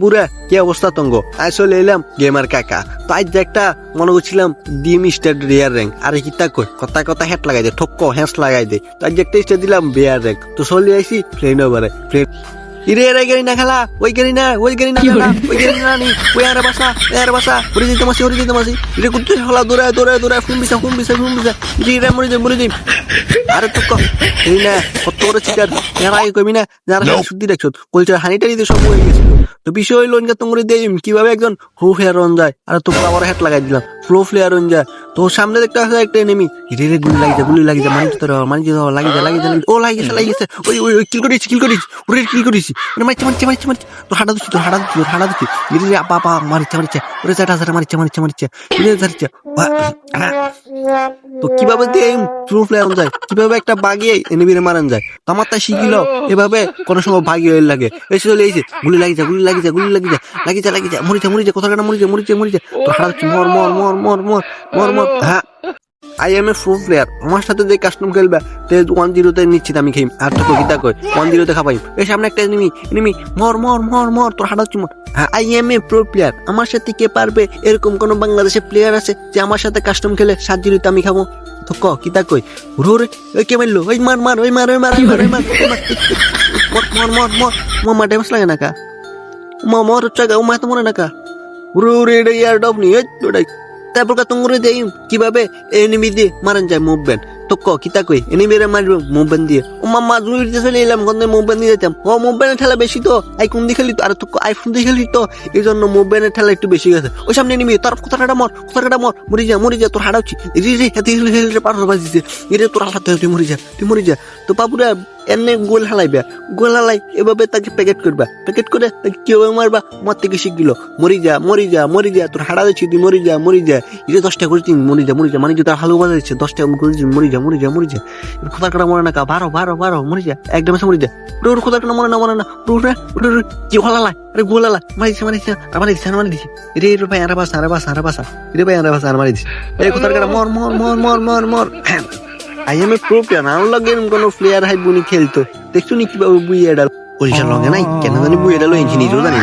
বুড়া কি অবস্থা তঙ্গ? আজ চলে এলাম গেমার কাকা। তো আজ একটা মনে করছিলাম ডিম স্টার রেয়ার র্যাঙ্ক আরে কি তা কই? কথা কথা হ্যাট লাগাই দে ঠক্ক হ্যাঁস লাগাই দে। তো আজ একটা স্টার দিলাম বেয়ার র্যাঙ্ক তো চলে আইসি ফ্রেন্ড ওভারে ফ্রেন্ড ইরে এর গাড়ি না খেলা ওই গাড়ি না ওই গাড়ি না খেলা ওই গাড়ি না নি ওই আরে বাসা ওই আরে বাসা ওরে মাসি ওরে মাসি। ইরে কুত্তে হলা দৌড়ায় দৌড়ায় দৌড়ায় ফুম বিছা ফুম বিছা বিছা ইরে মরে যাই মরে যাই। আরে তো ক এই না কত বড় চিটার। যারা আগে না যারা শুদ্ধি দেখছ। কলচার হানিটারি দিয়ে সব হয়ে গেছিল। তো বিষয় হইল ইনকা তোমরা দিয়ে কীভাবে একজন ফ্লো ফ্লেয়ার রন যায়? আর তো আবার হেড লাগাই দিলাম। ফ্লো ফ্লেয়ার রন যায়। তো সামনে দেখতে আসলে একটা এনিমি হিরে রে গুলি লাগি যায় গুলি লাগি যায় মানি তো মানি তো লাগি যায় লাগি যায় ও লাগি গেছে লাগি গেছে ওই ওই কিল করেছি কিল করেছি। ওরে কিল করেছি। ওরে মারছে মারছে মারছে মারছে। তো হাঁটা দিচ্ছি তো হাঁটা দিচ্ছি হাঁটা দিচ্ছি হিরে রে আপা আপা মারিচ্ছে মারিচ্ছে ওরে চাটা চাটা মারিচ্ছে মারিচ্ছে মারিচ্ছে হিরে ধরছে। তো কীভাবে প্রুফ যায়? কীভাবে একটা বাগিয়ে এনিমিরে মারান যায়? আমার তাই শিখিল, এভাবে কোনো সময় ভাগি হয়ে লাগে। এসে চলে এসে গুলি লাগি যা গুলি লাগি যা গুলি লাগি যা লাগি যা লাগি যা মরি যা মরি যা কোথাও মরি যা মরি যা মরি যা তো হারাচ্ছে মর মর মর মর মর মর। হ্যাঁ। I am a pro player আমার সাথে যে কাস্টম খেলবে তে ওয়ান জিরোতে নিশ্চিত আমি খেই আর তো কিতা কই ওয়ান জিরোতে খাবাই। এই সামনে একটা এনিমি এনিমি মর মর মর মর, তোর হাঁটাচ্ছি মর I am a pro player আমার সাথে কে পারবে? এরকম কোন বাংলাদেশে প্লেয়ার আছে যে আমার সাথে কাস্টম খেলে সাত জিরোতে আমি খাব? তো ক কিতা কই রে রে ওই কে মারলো? ওই মার মার ওই মার ওই মার ওই মার ওই মার ওই মার। মর মর মর মর। মার ড্যামেজ লাগে না কা? মর মর চাগা ও মাথা মরে না কা? উরে এটা ইয়ার ডব নি ওটাই। তারপর কা তুঙ্গুরে দেই? কীভাবে? এনিমি দিয়ে মারান যায় মুভমেন্ট তো ক, কিতা কই? এনিমিরে মারবো মুভমেন্ট দিয়ে। ও মামা দুই দিতে চলে এলাম, কোন মুভমেন্ট দিয়ে যেতাম ও মুভমেন্টের ঠেলা বেশি তো। আই কোন দিয়ে খেলি তো? আর তো আইফোন দিয়ে খেলি তো। এই জন্য মুভমেন্টের ঠেলা একটু বেশি গেছে। ওই সামনে এনিমি তোর কোথাটা মর কোথাটা মর। মরি যা মরি যা, তোর হাড়াচ্ছি রি রি হাতে হিল হিল পাথর বাজিছে এরে তোর হাতে তুই মরি যা, তুই মরি যা। তো বাবুরা এনে গোল হালাইবা। গোল হালাই, এভাবে তাকে প্যাকেট করবা। প্যাকেট করে তাকে কেউ মারবা? মর থেকে শিখ দিল। মরি যা মরি যা মরি যা, তোর হাড়া দিচ্ছি তুই মরি যা মরি যা। এটা দশটা করে দিন, মরি যা মরি যা। মানে যে তার হালু বাজা দিচ্ছে দশটা করে দিন, মরি যা মরি যা মরি যা। খোদা কাটা মরে না বারো বারো বারো, মরি যা। একদম মরি যা। ওরে ওর খোদা কাটা মরে না মরে না। ওরে ওরে কি হালাই আরে গোল হালাই মারিছে মারিছে আর মারি দিচ্ছে আর মারি দিচ্ছে রে রে ভাই, আরে বাসা আরে বাসা আরে বাসা। রে ভাই, আরে বাসা, আর মারি দিচ্ছে এই খোদা কাটা মর মর মর মর মর মর। I am a pro player আমার লগে কোনো প্লেয়ার হাই বুনি খেলতো। দেখছ নি কীভাবে বুই এডাল। পরিচার লগে নাই কেন জানি বুই এডাল ইঞ্জিনিয়ারও জানি